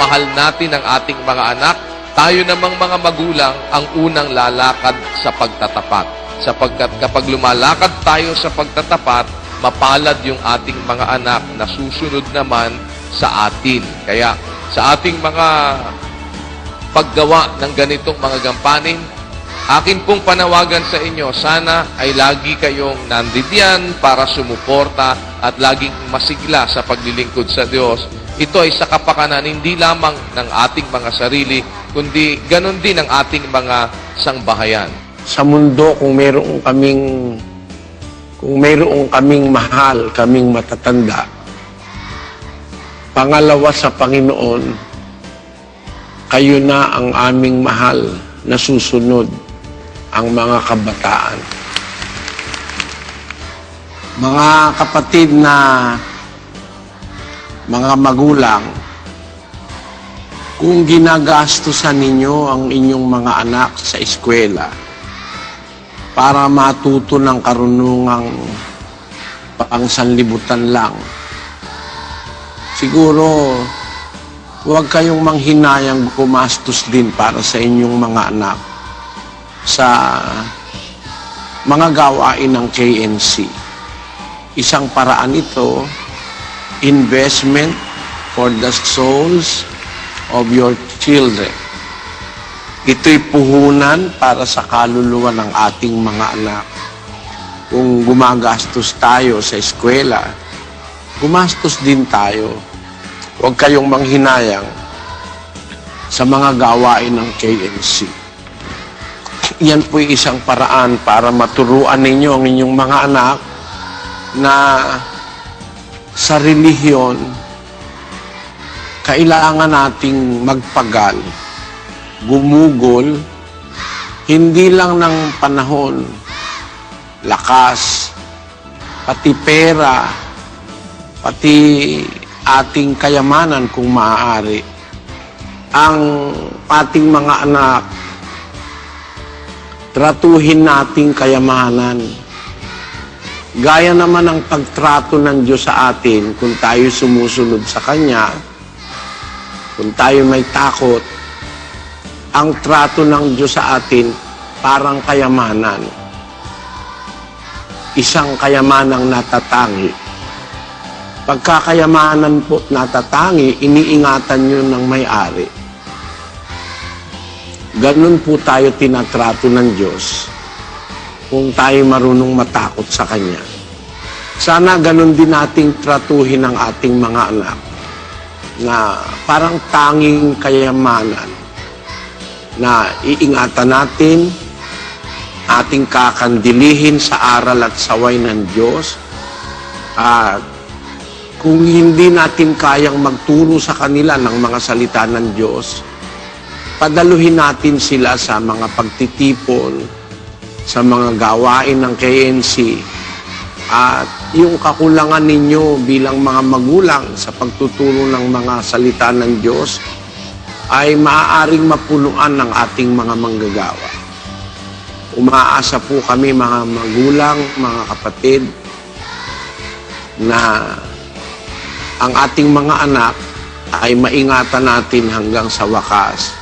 mahal natin ang ating mga anak, tayo namang mga magulang ang unang lalakad sa pagtatapat. Sapagkat kapag lumalakad tayo sa pagtatapat, mapalad yung ating mga anak na susunod naman sa atin. Kaya sa ating mga paggawa ng ganitong mga gampanin, akin pong panawagan sa inyo, sana ay lagi kayong nandidiyan para sumuporta at laging masigla sa paglilingkod sa Diyos. Ito ay sa kapakanan hindi lamang ng ating mga sarili, kundi ganon din ang ating mga sangbahayan. sa mundo kung mayroong kaming kung mayroong kaming mahal, kaming matatanda. Pangalawa sa Panginoon, kayo na ang aming mahal na susunod ang mga kabataan. Mga kapatid na mga magulang, kung ginagastusan ninyo ang inyong mga anak sa eskwela, para matuto ng karunungang pangsanlibutan lang. Siguro, huwag kayong manghinayang gumastos din para sa inyong mga anak sa mga gawain ng KNC. Isang paraan ito, investment for the souls of your children. Ito'y puhunan para sa kaluluwa ng ating mga anak. Kung gumagastos tayo sa eskwela, gumastos din tayo. Huwag kayong manghinayang sa mga gawain ng KNC. Yan po'y isang paraan para maturuan ninyo ang inyong mga anak na sa relihiyon, kailangan nating magpagal gumugol, hindi lang ng panahon, lakas, pati pera, pati ating kayamanan kung maaari. Ang ating mga anak, tratuhin nating kayamanan. Gaya naman ang pagtrato ng Diyos sa atin kung tayo sumusunod sa Kanya, kung tayo may takot, ang trato ng Diyos sa atin parang kayamanan. Isang kayamanang natatangi. Pagkakayamanan po natatangi, iniingatan nyo ng may-ari. Ganun po tayo tinatrato ng Diyos kung tayo marunong matakot sa Kanya. Sana ganun din nating tratuhin ang ating mga anak na parang tanging kayamanan na iingatan natin, ating kakandilihin sa aral at saway ng Diyos. At kung hindi natin kayang magturo sa kanila ng mga salita ng Diyos, padaluhin natin sila sa mga pagtitipon, sa mga gawain ng KNC, at yung kakulangan ninyo bilang mga magulang sa pagtuturo ng mga salita ng Diyos, ay maaaring mapuluan ng ating mga manggagawa. Umaasa po kami mga magulang, mga kapatid, na ang ating mga anak ay maingatan natin hanggang sa wakas